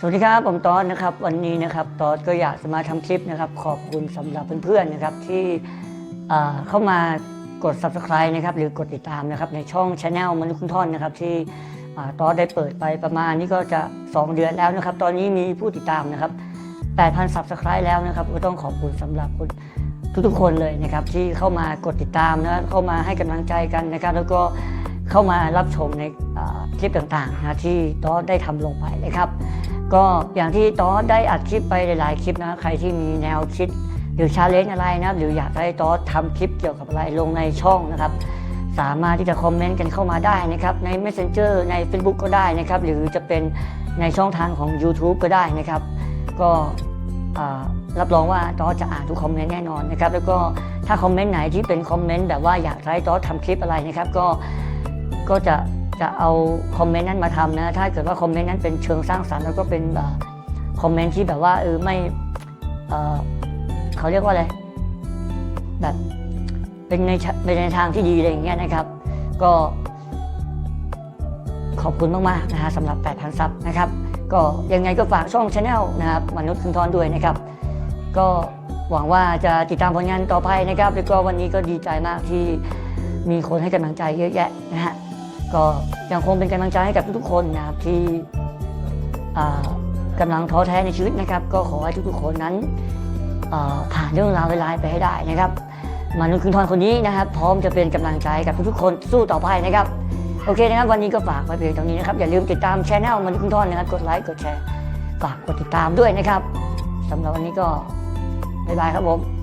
สวัสดีครับผมตอนนะครับ วันนี้นะครับตอนก็อยากจะมาทำคลิปนะครับ ขอบคุณสำหรับเพื่อนๆนะครับที่เข้ามากด subscribe นะครับหรือกดติดตามนะครับในช่อง Channel มนุษย์คุณท่อนนะครับที่ตอนได้เปิดไปประมาณนี้ก็จะ 2 เดือนแล้วนะครับ ตอนนี้มีผู้ติดตามนะครับ 8,000 subscribe แล้วนะครับก็ต้องขอบคุณสำหรับคุณทุกๆคนเลยนะครับที่เข้ามากดติดตามนะเข้ามาให้กำลังใจกันนะครับ แล้วก็ เข้ามารับชมในคลิปต่างๆนะที่ต้อได้ทำลงไปนะครับ ก็อย่างที่ต้อได้อัดคลิปไปหลายๆคลิปนะใครที่มีแนวคิดหรือชาเลนจ์อะไรนะหรืออยากให้ต้อทำคลิปเกี่ยวกับอะไรลงในช่องนะครับ สามารถที่จะคอมเมนต์กันเข้ามาได้นะครับ ใน Messenger ใน Facebook ก็ได้นะครับ หรือจะเป็นในช่องทางของ YouTube ก็ได้นะครับ ก็รับรองว่าต้อจะอ่านทุกคอมเมนต์แน่นอนนะครับ แล้วก็ถ้าคอมเมนต์ไหนที่เป็นคอมเมนต์แบบว่าอยากให้ต้อทำคลิปอะไรนะครับ ก็ ก็จะจะเอาคอมเมนต์นั้นมาทำนะ ถ้าเกิดว่าคอมเมนต์นั้นเป็นเชิงสร้างสรรค์แล้วก็เป็นคอมเมนต์ที่แบบว่าเออไม่เขาเรียกว่าอะไรแบบเป็นในเป็นในทางที่ดีอะไรอย่างเงี้ยนะครับ ก็ขอบคุณมากๆนะฮะสำหรับ 8,000 ซับนะครับ ก็ยังไงก็ฝากช่องช anel นะครับมนุษย์คุณทอนด้วยนะครับ ก็หวังว่าจะติดตามผลงานต่อไปนะครับ แล้วก็วันนี้ก็ดีใจมากที่มีคนให้กำลังใจเยอะแยะนะฮะ ก็ยังคงเป็นกำลังใจให้กับทุกๆคนนะครับที่กำลังท้อแท้ในชีวิตนะครับ ก็ขอให้ทุกๆคนนั้นผ่านเรื่องราวเวลาไปให้ได้นะครับมนุษย์คุณทอนคนนี้นะครับ พร้อมจะเป็นกำลังใจกับทุกๆคนสู้ต่อไปนะครับโอเคนะครับ วันนี้ก็ฝากไว้เพียงเท่านี้นะครับอย่าลืมติดตามช anel มนุษย์คุณทอนนะครับกดไลค์กดแชร์ฝากกดติดตามด้วยนะครับสำหรับวันนี้ก็บ๊ายบายครับผม